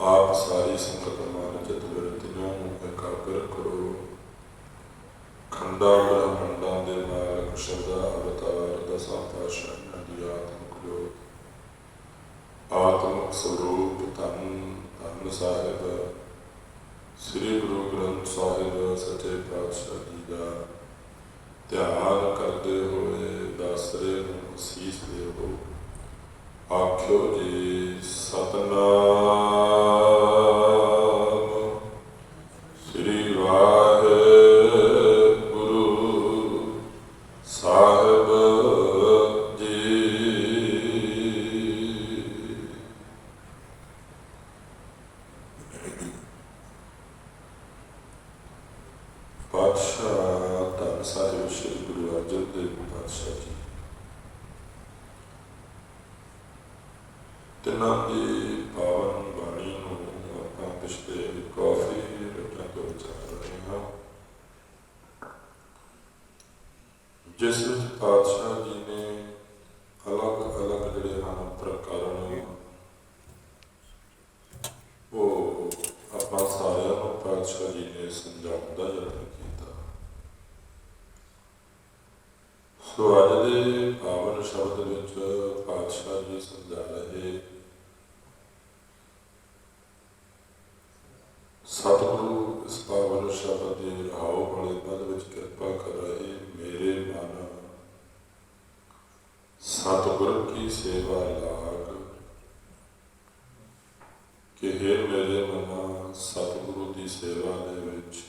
ਆਪ ਸਾਰੀ ਸੰਗਤ ਮਨ ਚਿਤ ਬਿਰਤੀਆਂ ਨੂੰ ਇਕਾਗਰ ਕਰੋ। ਖੰਡਾ ਬ੍ਰਹਮੰਡਾਂ ਦੇ ਨਾਲ ਸ਼ਬਦਾ ਅਵਤਾਰ ਦਸਾਂ ਪਾਸ਼ਾਨਾਂ ਦੀ ਆਤਮਿਕ ਜੋਤ ਆਤਮਿਕ ਸਰੂਪ ਧੰਨ ਧੰਨ ਸਾਹਿਬ। ਸ੍ਰੀ ਗੁਰੂ ਗ੍ਰੰਥ ਸਾਹਿਬ ਸੱਚੇ ਪਾਤਸ਼ਾਹ ਜੀ ਦਾ ਧਿਆਨ ਕਰਦੇ ਹੋਏ ਦਾਸਰੇ ਨੂੰ ਅਸੀਸ ਦਿਓ ਆਖਿਓ ਜੀ, ਸਤਨਾਮ ਪਾਤਸ਼ਾਹ ਧੰਨ ਸਾਹਿਬ ਸ੍ਰੀ ਗੁਰੂ ਅਰਜਨ ਦੇਵ ਪਾਤਸ਼ਾਹ ਜੀ ਤਿੰਨਾਂ ਦੀ ਪਾਵਨ ਬਾਣੀ ਨੂੰ ਆਪਾਂ ਪਿਛਲੇ ਕਾਫੀ ਰਟਾਂ ਤੋਂ ਵਿਚਾਰ ਰਹੇ ਹਾਂ ਜਿਸ ਵਿੱਚ ਪਾਤਸ਼ਾਹ ਜੀ ਨੇ ਅਲੱਗ-ਅਲੱਗ ਜਿਹੜੇ ਹਨ ਪ੍ਰਕਰਨ ਉਹ ਆਪਾਂ ਸਾਰਿਆਂ ਨੂੰ ਪਾਤਸ਼ਾਹ ਜੀ ਨੇ ਸਮਝਾਉਣ ਦਾ ਯਤਨ ਕੀਤਾ ਸੋ ਅੱਜ ਦੇ ਪਾਵਨ ਸ਼ਬਦ ਵਿੱਚ ਪਾਤਸ਼ਾਹ ਜੀ ਸਮਝਾ ਰਹੇ ਸਤਿਗੁਰੂ, ਇਸ ਪਾਵਨ ਸ਼ਬਦ ਦੇ ਰਹਾਉ ਵਾਲੇ ਪਦ ਵਿੱਚ ਕਿਰਪਾ ਕਰ ਰਹੇ ਮੇਰੇ ਮਨ। ਸਤਿਗੁਰ ਕੀ ਸੇਵਾ ਲਾਗ। ਕਿ ਹੈ ਮੇਰੇ ਮਨਾ ਸਤਿਗੁਰੂ ਦੀ ਸੇਵਾ ਦੇ ਵਿੱਚ।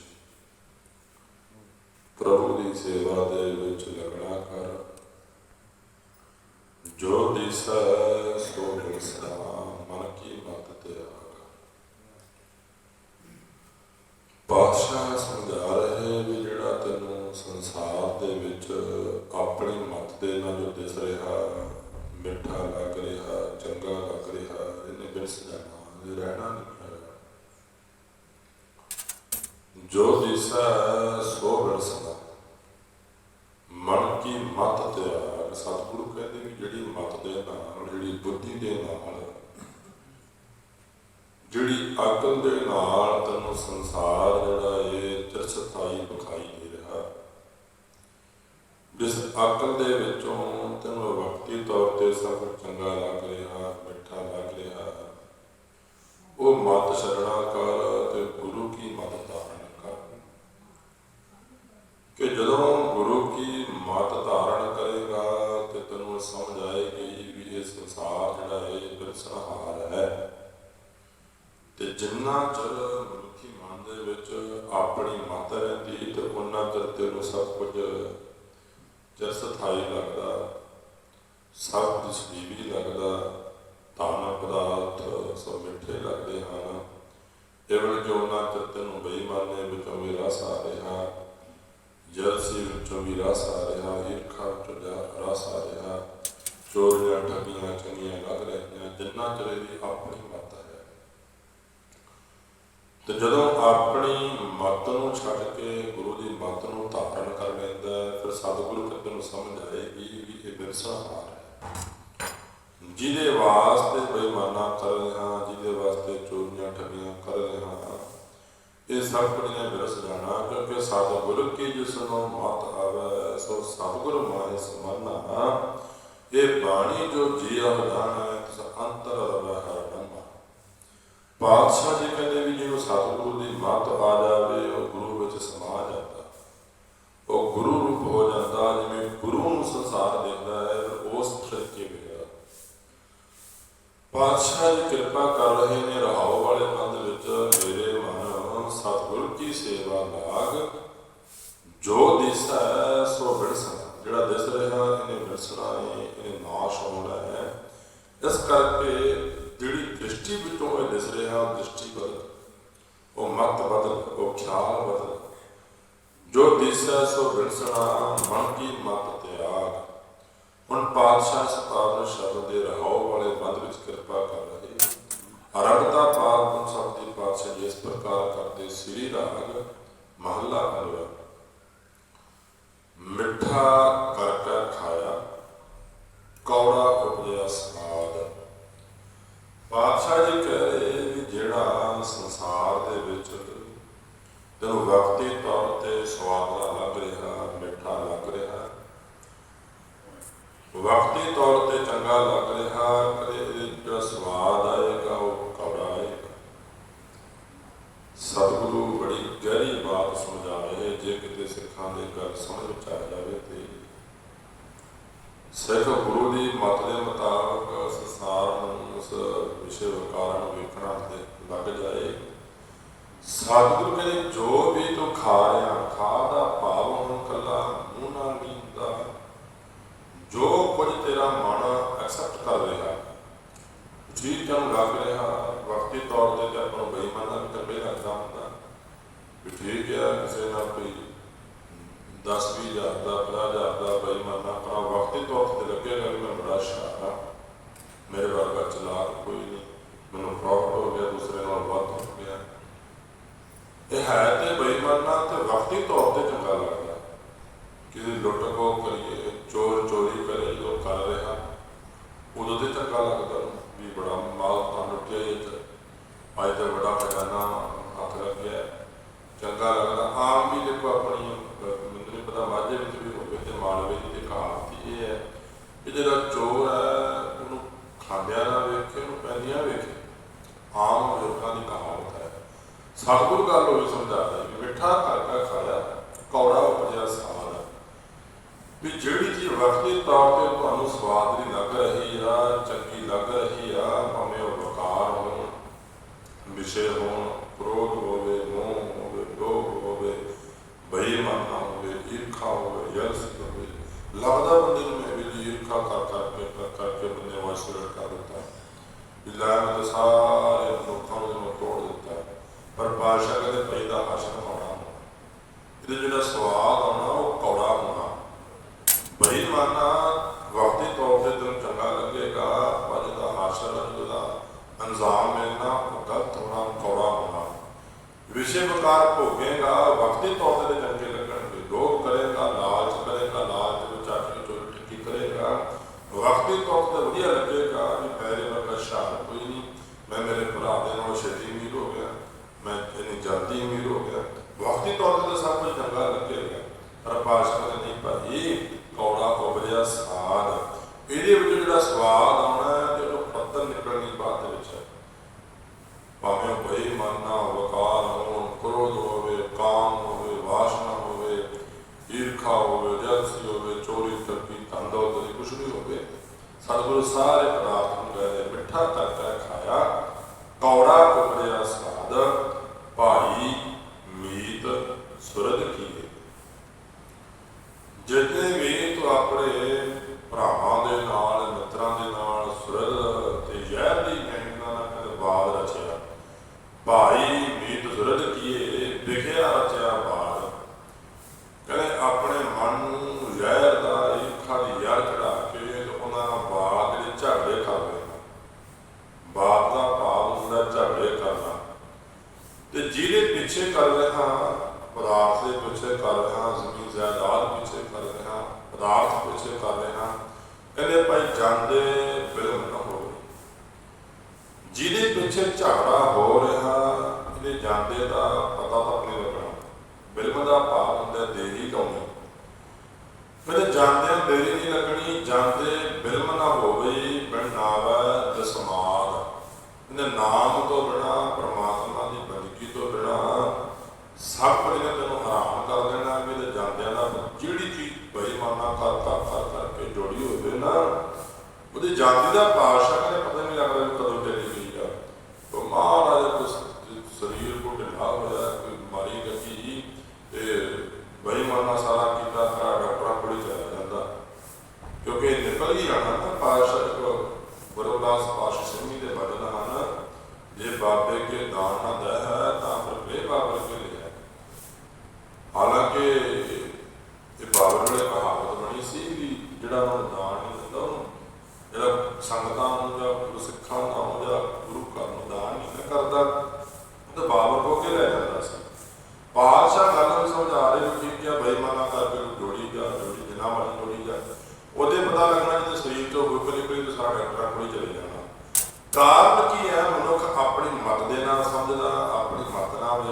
ਪ੍ਰਭੂ ਦੀ ਸੇਵਾ ਦੇ ਵਿੱਚ ਲੱਗਣਾ ਕਰ। ਜੋ ਦਿਸੈ ਸੋ ਦਿਸਾ ਮਨ ਕੀ ਮਤ ਤੇ ਆਗ ਪਾਤਸ਼ਾਹ ਸਮਝਾ ਰਹੇ ਵੀ ਜਿਹੜਾ ਤੈਨੂੰ ਸੰਸਾਰ ਦੇ ਵਿੱਚ ਆਪਣੀ ਮਤ ਦੇ ਨਾਲ ਜੋ ਦਿਸ ਰਿਹਾ ਮਿੱਠਾ ਲੱਗ ਰਿਹਾ ਚੰਗਾ ਲੱਗ ਰਿਹਾ ਇਹਨੇ ਬਿਰਸ ਜਾਣਾ ਇਹ ਰਹਿਣਾ ਨਹੀਂ ਹੈ ਜੋ ਦਿਸਾ ਸੋ ਬਿਰਸਦਾ ਮਨ ਕੀ ਮਤ ਤਿਆਗ ਸਤਿਗੁਰੂ ਕਹਿੰਦੇ ਵੀ ਜਿਹੜੀ ਮਤ ਦੇ ਨਾਲ ਜਿਹੜੀ ਬੁੱਧੀ ਦੇ ਨਾਲ ਜਿਹੜੀ ਅਕਲ ਦੇ ਨਾਲ ਤੈਨੂੰ ਸੰਸਾਰ ਜਿਹੜਾ ਇਹ ਚਰਚਤਾਈ ਵਿਖਾਈ ਦੇ ਰਿਹਾ ਜਿਸ ਅਕਲ ਦੇ ਵਿੱਚੋਂ ਤੈਨੂੰ ਵਕਤੀ ਤੌਰ ਤੇ ਸਭ ਚੰਗਾ ਲੱਗ ਰਿਹਾ ਮਿੱਠਾ ਲੱਗ ਰਿਹਾ ਉਹ ਮਤ ਸਰਣਾ ਕਰ ਤੇ ਗੁਰੂ ਕੀ ਮਤ ਧਾਰਨ ਕਰ ਕਿ ਜਦੋਂ ਗੁਰੂ ਕੀ ਮਤ ਧਾਰਨ ਕਰੇਗਾ ਤੇ ਤੈਨੂੰ ਸਮਝ ਆਏਗੀ ਵੀ ਇਹ ਸੰਸਾਰ ਜਿਹੜਾ ਇਹ ਹੈ। ਤੇ ਜਿੰਨਾ ਚਿਰ ਮਨੁੱਖੀ ਮਨ ਦੇ ਵਿੱਚ ਆਪਣੀ ਮਤ ਰਹਿੰਦੀ, ਤੇ ਉਹਨਾਂ ਚਿਰ ਤੈਨੂੰ ਸਭ ਕੁਝ ਚਿਰ ਸਥਾਈ ਲੱਗਦਾ, ਸਭ ਦਿਸਦੀਵੀ ਲੱਗਦਾ ਤਾਨਾ ਪਦਾਰਥ ਸਭ ਮਿੱਠੇ ਲੱਗਦੇ ਹਨ। ਇਵਨ ਜੋ ਉਹਨਾਂ ਚਿਰ ਤੈਨੂੰ ਬੇਈਮਾਨੇ ਵਿੱਚੋਂ ਵੀ ਰਸ ਆ ਰਿਹਾ, ਜਲਸੀ ਵਿੱਚੋਂ ਵੀ ਰਸ ਆ ਰਿਹਾ, ਈਰਖਾ ਵਿੱਚੋਂ ਰਸ ਆ ਰਿਹਾ ਚੋਰੀਆਂ ਠੱਗੀਆਂ ਚੰਗੀਆਂ ਲੱਗ ਰਹੀਆਂ ਜਿੰਨਾ ਚਿਰ ਦੀ ਆਪਣੀ ਮਤ ਹੈ ਤੇ ਜਦੋਂ ਆਪਣੀ ਮਤ ਨੂੰ ਛੱਡ ਕੇ ਗੁਰੂ ਦੀ ਮਤ ਨੂੰ ਧਾਰਨ ਕਰ ਲੈਂਦਾ ਫਿਰ ਸਤਿਗੁਰੂ ਕਿਤੇ ਨੂੰ ਸਮਝ ਆਏਗੀ ਵੀ ਇਹ ਵਿਰਸਾ ਹਾਰ ਹੈ। ਜਿਹਦੇ ਵਾਸਤੇ ਬੇਈਮਾਨਾ ਕਰ ਰਹੇ ਹਾਂ ਜਿਹਦੇ ਵਾਸਤੇ ਚੋਰੀਆਂ ਠੱਗੀਆਂ ਕਰ ਰਹੇ ਹਾਂ ਇਹ ਸਭ ਕੁਝ ਨੇ ਵਿਰਸ ਜਾਣਾ, ਕਿਉਂਕਿ ਸਤਿਗੁਰ ਕੀ ਜਿਸ ਨੂੰ ਮਤ ਆਵੇ, ਸੋ ਸਤਿਗੁਰ ਮਾਇ ਸਮਰਨਾ ਇਹ ਬਾਣੀ ਜੋ ਜੀਆ ਹੋ ਜਾਣਾ ਤਿਸ ਅੰਤਰ ਰਵੈ ਹਰ ਬ੍ਰਹਮਾ। ਪਾਤਸ਼ਾਹ ਜੀ ਕਹਿੰਦੇ ਵੀ ਜਦੋਂ ਸਤਿਗੁਰੂ ਦੀ ਮਤ ਆ ਜਾਵੇ, ਉਹ ਗੁਰੂ ਵਿੱਚ ਸਮਾ ਜਾਂਦਾ। ਉਹ ਗੁਰੂ ਰੂਪ ਹੋ ਜਾਂਦਾ, ਜਿਵੇਂ ਗੁਰੂ ਨੂੰ ਸੰਸਾਰ ਦੇਖਦਾ ਹੈ ਉਸ ਤਰੀਕੇ ਵਿੱਚ ਪਾਤਸ਼ਾਹ ਜੀ ਕਿਰਪਾ ਕਰ ਰਹੇ ਨੇ, ਰਹਾਉ ਵਾਲੇ ਪੰਥ ਵਿੱਚ, ਮੇਰੇ ਮਨ ਸਤਿਗੁਰ ਕੀ ਸੇਵਾ ਲਾਗ, ਜੋ ਦਿਸਾ ਸੋ ਬਿਰਸਾ ਜਿਹੜਾ ਦਿਸ ਰਿਹਾ ਇਹਨੇ ਬਿਰਸਣਾ ਹੈ ਇਹਨੇ ਨਾਸ਼ ਹੋਣਾ ਹੈ। ਇਸ ਕਰਕੇ ਜਿਹੜੀ ਦ੍ਰਿਸ਼ਟੀ ਵਿੱਚੋਂ ਇਹ ਦਿਸ ਰਿਹਾ, ਦ੍ਰਿਸ਼ਟੀ ਬਦਲ, ਉਹ ਮਤ ਬਦਲ, ਉਹ ਖਿਆਲ ਬਦਲ। ਜੋ ਦਿਸਾ ਸੋ ਬਿਰਸਣਾ ਮਨ ਕੀ ਮਤ ਤਿਆਗ। ਹੁਣ ਪਾਤਸ਼ਾਹ ਸਤਾਵਨ ਸ਼ਬਦ ਦੇ ਰਹਾਉ ਵਾਲੇ ਬੰਦ ਵਿੱਚ ਕਿਰਪਾ ਕਰ ਰਹੇ ਅਰੜਤਾ ਪਾਵਨ ਸ਼ਬਦ ਦੀ ਪਾਤਸ਼ਾਹ ਜੀ ਪ੍ਰਕਾਰ ਕਰਦੇ ਸ੍ਰੀ ਰਾਗ ਮਹੱਲਾ ਅਨਵਰ ਪਾਤਸ਼ਾਹ ਜੀ ਕਹਿ ਰਹੇ ਜਿਹੜਾ ਸੰਸਾਰ ਦੇ ਵਿੱਚ ਤੈਨੂੰ ਵਕਤੀ ਤੌਰ ਤੇ ਸਵਾਦ ਲੱਗ ਰਿਹਾ, ਮਿੱਠਾ ਲੱਗ ਰਿਹਾ, ਵਕਤੀ ਤੌਰ ਤੇ ਚੰਗਾ ਲੱਗ ਰਿਹਾ, ਕਦੇ 10 ਵੀਹ ਹਜ਼ਾਰ ਦਾ 50 ਹਜ਼ਾਰ ਦਾ ਬੇਈਮਾਨਾ ਆਪਣਾ ਵਕਤੀ ਤੌਰ ਤੇ ਲੱਗੇਗਾ ਵੀ ਮੈਂ ਬੜਾ ਸ਼ਾਰ ਮੇਰੇ ਵਰਗਾ ਚਲਾਕ ਕੋਈ ਨਹੀਂ ਮੈਨੂੰ ਪ੍ਰੋਫਿਟ ਹੋ ਗਿਆ ਦੂਸਰੇ ਨਾਲ ਵੱਧ ਹੋ ਗਿਆ ਇਹ ਹੈ ਤੇ ਬੇਈਮਾਨਾ ਤੇ ਵਕਤੀ ਤੌਰ ਤੇ ਚੰਗਾ ਲੱਗਦਾ ਕਿਸੇ ਲੁੱਟ ਖੋ ਕਰੀਏ ਚੋਰ ਚੋਰੀ ਕਰੇ ਜੋ ਕਰ ਰਿਹਾ ਉਦੋਂ ਤੇ ਚੰਗਾ ਲੱਗਦਾ ਵੀ ਬੜਾ ਮਾਲ ਤਾਂ ਲੁੱਟਿਆ ਇਹ ਤੇ ਅੱਜ ਤਾਂ ਬੜਾ ਖਜ਼ਾਨਾ ਹੱਥ ਲੱਗ ਗਿਆ ਚੰਗਾ ਲੱਗਦਾ ਆਮ ਵੀ ਦੇਖੋ ਆਪਣੀ ਪਤਾ ਮਾਝੇ ਵਿੱਚ ਵੀ ਹੋਵੇ ਤੇ ਮਾਲਵੇ ਦੀ ਤੇ ਕਹਾਵਤ ਇਹ ਹੈ ਕਿ ਜਿਹੜਾ ਚੋਰ ਹੈ ਉਹਨੂੰ ਖਾਂਦਿਆਂ ਨਾ ਵੇਖੇ ਉਹਨੂੰ ਪੈਂਦੀਆਂ ਵੇਖੇ ਆਮ ਬਜ਼ੁਰਗਾਂ ਦੀ ਕਹਾਵਤ ਹੈ। ਸਤਿਗੁਰ ਗੱਲ ਹੋਈ ਸਮਝਾਦਾ ਕਿ ਮਿੱਠਾ ਕਰਕੇ ਖਾਇਆ ਕੌੜਾ ਉਪਜਿਆ ਸਾਲ। ਵੀ ਜਿਹੜੀ ਚੀਜ਼ ਵਕਤੀ ਤੌਰ ਤੇ ਤੁਹਾਨੂੰ ਸਵਾਦ ਦੀ ਲੱਗ ਰਹੀ ਆ, ਚੰਗੀ ਲੱਗ ਰਹੀ ਆ, ਭਾਵੇਂ ਉਹ ਵਕਾਰ ਹੋਣ, ਵਿਸ਼ੇ ਹੋਣ ਕ੍ਰੋਧ ਹੋਵੇ ਮੋਹ ਹੋਵੇ ਲੋਭ ਹੋਵੇ ਬੇਈਮਾਨਾ ਹੋਵੇ ਈਰਖਾ ਹੋਵੇ ਯਰਸ ਹੋਵੇ ਲੱਗਦਾ ਬੰਦੇ ਨੂੰ ਮੈਂ ਵੀ ਈਰਖਾ ਕਰ ਕਰਕੇ ਕਰ ਕਰਕੇ ਬੰਦੇ ਨੂੰ ਅਸਰ ਕਰ ਦਿੱਤਾ ਇਲਾਹ ਮੈਂ ਤਾਂ ਸਾਰੇ ਲੋਕਾਂ ਨੂੰ ਮੈਂ ਤੋੜ ਦਿੱਤਾ ਪਰ ਬਾਦਸ਼ਾਹ ਕਹਿੰਦੇ ਪਈ ਦਾ ਹਾਸ਼ਰ ਹੋਣਾ ਇਹਦੇ ਜਿਹੜਾ ਸਵਾਦ ਆਉਣਾ ਉਹ ਕੌੜਾ ਹੋਣਾ ਬੇਈਮਾਨਾ ਵਕਤੀ ਤੌਰ ਤੇ ਤੈਨੂੰ ਚੰਗਾ ਲੱਗੇਗਾ ਪਰ ਇਹਦਾ ਹਾਸ਼ਰ ਜਿਹੜਾ ਅੰਜਾਮ ਮਿਲਣਾ ਉਹ ਗਲਤ ਹੋਣਾ ਕੌੜਾ ਹੋਣਾ ਵਿਸ਼ੇ ਵਿਕਾਰ ਭੋਗੇਗਾ ਵਕਤੀ ਤੌਰ ਤੇ ਚੰਗੇ ਲੱਗਣਗੇ ਲੋਭ ਕਰੇਗਾ ਲਾਲਚ ਕਰੇਗਾ ਲਾਲਚ ਵਿੱਚ ਆਖੀ ਚੋਰੀ ਠੱਗੀ ਕਰੇਗਾ ਵਕਤੀ ਤੌਰ ਤੇ ਵਧੀਆ ਲੱਗੇਗਾ ਵੀ ਮੇਰੇ ਵਰਗਾ ਸ਼ਾਨ ਕੋਈ ਨਹੀਂ ਮੈਂ ਮੇਰੇ ਭਰਾ ਦੇ ਨਾਲ ਛੇਤੀ ਅਮੀਰ ਹੋ ਗਿਆ ਮੈਂ ਅਮੀਰ ਹੋ ਗਿਆ। ਵਕਤੀ ਤੌਰ ਤੇ ਸਭ ਕੁਝ ਚੰਗਾ ਲੱਗੇਗਾ ਪਰ ਪਾਸ਼ਾ ਨਹੀਂ ਭਾਈ, ਕੌੜਾ ਉਪਜਿਆ ਸਾਧ ਇਹਦੇ ਵਿੱਚ ਜਿਹੜਾ ਸਵਾਦ ਆਉਣਾ ਹੈ ਪੱਤਰ ਨਿਕਲਣੀ ਬਾਅਦ ਦੇ ਵਿੱਚ ਭਾਵੇਂ ਉਹ ਬੇਈਮਾਨਾ ਵਕਾਰ ਹੋਣ, ਕ੍ਰੋਧ ਹੋਵੇ, ਕਾਮ ਹੋਵੇ, ਵਾਸ਼ਨਾ ਹੋਵੇ, ਈਰਖਾ ਹੋਵੇ, ਜਲਸੀ ਹੋਵੇ, ਚੋਰੀ ਠੱਗੀ ਧਨ ਕੁਛ ਵੀ ਹੋਵੇ ਸਤਿਗੁਰੂ ਸਾਰੇ ਪਦਾਰਥ ਨੂੰ ਮਿੱਠਾ ਕਰਕੇ ਖਾਇਆ, ਕੌੜਾ ਉਪਰਿਆ ਸਾਧ ਭਾਈ ਮੀਤ ਸੁਰਦ ਕੀਏ। ਜਿਤਨੇ ਵੀ ਆਪਣੇ ਭਰਾਵਾਂ ਦੇ ਨਾਲ, ਮਿੱਤਰਾਂ ਦੇ ਨਾਲ ਸੁਰਦ ਤੇ ਜ਼ਹਿਰ ਦੀ ਗੈਂਗਾਂ ਨਾਲ ਕਦੇ ਰਚਿਆ। ਭਾਈ ਮੀਤ ਸੁਰਦ ਕੀਏ, ਵਿਖਿਆ ਰਚਿਆ ਬਾਦ। ਕਹਿੰਦੇ ਆਪਣੇ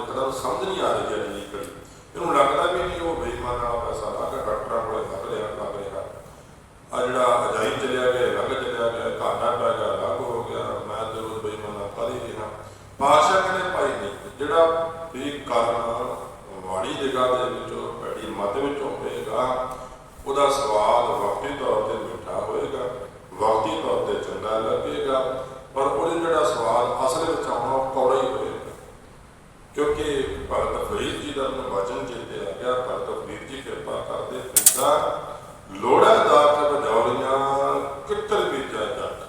ਮਤਲਬ ਸਮਝ ਨਹੀਂ ਆ ਰਹੀ ਜਿਹੜੀ ਨਿਕਲੀ ਇਹਨੂੰ ਲੱਗਦਾ ਵੀ ਨਹੀਂ ਉਹ ਬੇਈਮਾਨ ਵਾਲਾ ਪੈਸਾ ਲਾ ਕੇ ਡਾਕਟਰਾਂ ਕੋਲੇ ਲੱਗ ਰਿਹਾ ਲੱਗ ਰਿਹਾ ਆ ਜਿਹੜਾ ਅਜਾਈ ਚਲਿਆ ਗਿਆ ਲੱਗ ਚਲਿਆ ਗਿਆ ਘਾਟਾ ਪੈ ਗਿਆ ਲੱਗ ਹੋ ਗਿਆ ਮੈਂ ਤੇ ਉਹ ਬੇਈਮਾਨਾ ਕਰ ਹੀ ਰਿਹਾ ਪਾਸ਼ਾ ਕਹਿੰਦੇ ਭਾਈ ਨਹੀਂ ਜਿਹੜਾ ਵੀ ਕਰਨ ਵਾੜੀ ਜਗ੍ਹਾ ਦੇ ਵਿੱਚੋਂ ਪੈੜੀ ਮਤ ਵਿੱਚੋਂ ਹੋਏਗਾ ਉਹਦਾ ਸਵਾਦ ਵਕਤੀ ਤੌਰ ਤੇ ਮਿੱਠਾ ਹੋਏਗਾ ਵਕਤੀ ਤੌਰ ਤੇ ਚੰਗਾ ਲੱਗੇਗਾ ਪਰ ਉਹਦੇ ਜਿਹੜਾ ਸਵਾਲ ਅਸਲ ਵਿੱਚ ਆਉਣਾ ਉਹ ਕੌੜਾ ਹੀ ਹੋਏਗਾ ਕਿਉਂਕਿ ਭਗਤ ਫਰੀਦ ਜੀ ਦਾ ਮੈਨੂੰ ਵਚਨ ਚੇਤੇ ਆ ਗਿਆ ਭਗਤ ਫਰੀਦ ਜੀ ਕਿਰਪਾ ਕਰਦੇ ਫਿਰਦਾ ਲੋੜਾ ਦਾ ਕੇ ਬਜੌਲੀਆਂ ਕਿੱਤਰ ਬੀਜਾ ਜੱਟ